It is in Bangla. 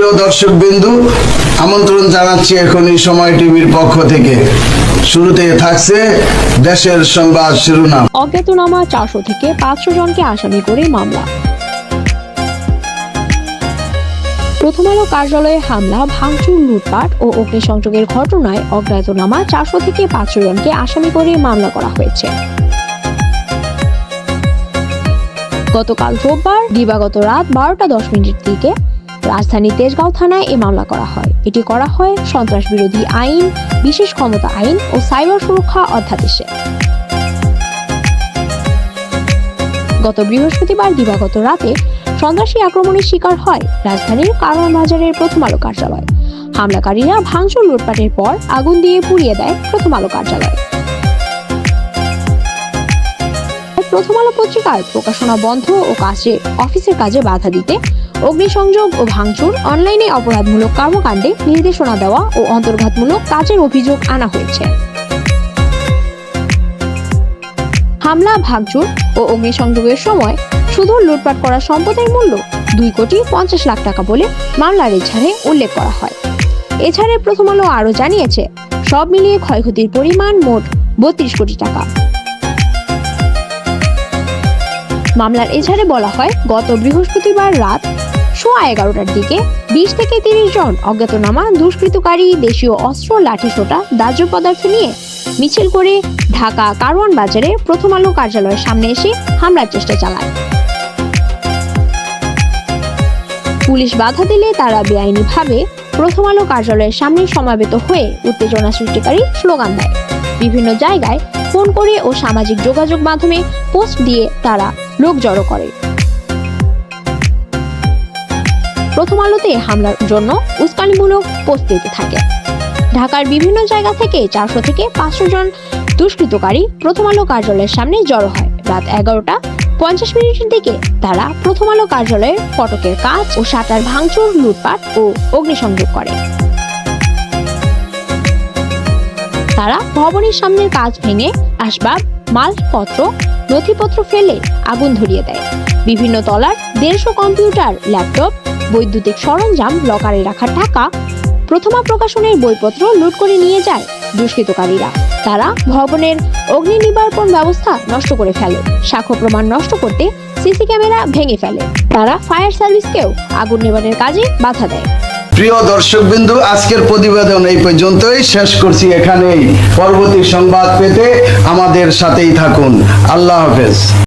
দর্শক বিন্দু আমন্ত্রণ জানাচ্ছি এখন এই সময় টিভির পক্ষ থেকে। শুরুতে থাকছে দেশের সংবাদ শিরোনাম। অজ্ঞাতনামা চারশো থেকে পাঁচশো জনকে আসামি করে মামলা। প্রথম আলো কার্যালয়ে হামলা, ভাঙচুর, লুটপাট ও অগ্নিসংযোগের ঘটনায় অজ্ঞাতনামা চারশো থেকে পাঁচশো জনকে আসামি করে মামলা করা হয়েছে। গতকাল রোববার দিবাগত রাত বারোটা দশ মিনিটের দিকে রাজধানীর তেজগাঁও থানায় এ মামলা করা হয়। এটি করা হয় সন্ত্রাস বিরোধী আইন, বিশেষ ক্ষমতা আইন ও সাইবার সুরক্ষা অধ্যাদেশে। গত বৃহস্পতিবার দিবাগত রাতে সন্ত্রাসী আক্রমণের শিকার হয় রাজধানীর কারওয়ান বাজারের প্রথম আলো কার্যালয়। হামলাকারীরা ভাঙচুর লুটপাটের পর আগুন দিয়ে পুড়িয়ে দেয় প্রথম আলো কার্যালয়। প্রথম আলো পত্রিকার প্রকাশনা বন্ধ ও কাজে অফিসের কাজে বাধা দিতে অগ্নিসংযোগ ও ভাঙচুর, অনলাইনে অপরাধমূলক কর্মকাণ্ডে নির্দেশনা দেওয়া ও অন্তর্ঘাতমূলক কাজের অভিযোগ আনা হয়েছে। হামলা, ভাঙচুর ও অগ্নিসংযোগের সময় শুধু লুটপাট করা সম্পদের মূল্য দুই কোটি পঞ্চাশ লাখ টাকা বলে মামলার এছাড়ে উল্লেখ করা হয়। এছাড়া প্রথম আলো আরও জানিয়েছে, সব মিলিয়ে ক্ষয়ক্ষতির পরিমাণ মোট বত্রিশ কোটি টাকা। মামলার এছাড়ে বলা হয়, গত বৃহস্পতিবার রাত সোয়া এগারোটার দিকে বিশ থেকে তিরিশ জন অজ্ঞাতনামা দুষ্কৃতকারী দেশীয় অস্ত্র, লাঠিসোঁটা, দাহ্য পদার্থ নিয়ে মিছিল করে ঢাকা কারওয়ান বাজারে প্রথম আলো কার্যালয়ের সামনে এসে হামলার চেষ্টা চালায়। পুলিশ বাধা দিলে তারা বেআইনিভাবে প্রথম আলো কার্যালয়ের সামনে সমাবেত হয়ে উত্তেজনা সৃষ্টিকারী স্লোগান দেয়। বিভিন্ন জায়গায় ফোন করে ও সামাজিক যোগাযোগ মাধ্যমে পোস্ট দিয়ে তারা লোক জড়ো করে। প্রথম আলোতে হামলার জন্য উস্কানিমূলক দিতে থাকে। ঢাকার বিভিন্ন জায়গা থেকে চারশো থেকে পাঁচশো জন দুষ্কৃতকারী প্রথম আলো কার্যালয়ের সামনে জড়ো হয়। রাত এগারোটা পঞ্চাশ মিনিটের দিকে তারা প্রথম আলো কার্যালয়ের ফটকের কাজ ও শাটার ভাঙচুর, লুটপাট ও অগ্নিসংযোগ করে। তারা ভবনের সামনের কাজ ভেঙে আসবাব, মালপত্র নথিপত্র ফেলে আগুন ধরিয়ে দেয়। বিভিন্ন তলার দেড়শো কম্পিউটার, ল্যাপটপ, বৈদ্যুতিক সরঞ্জাম লকারে রাখা টাকা প্রথমা প্রকাশনের বইপত্র লুট করে নিয়ে যায় দুষ্কৃতকারীরা। তারা ভবনের অগ্নি নিবারণ ব্যবস্থা নষ্ট করে ফেলে, সাক্ষ্য প্রমাণ নষ্ট করতে সিসি ক্যামেরা ভেঙে ফেলে। তারা ফায়ার সার্ভিসকেও আগুন নিবারণের কাজে বাধা দেয়। প্রিয় দর্শক বিন্দু আজকের প্রতিবেদন এই পর্যন্তই। শেষ করছি এখানেই। পরবর্তী সংবাদ পেতে আমাদের সাথেই থাকুন। আল্লাহ হাফেজ।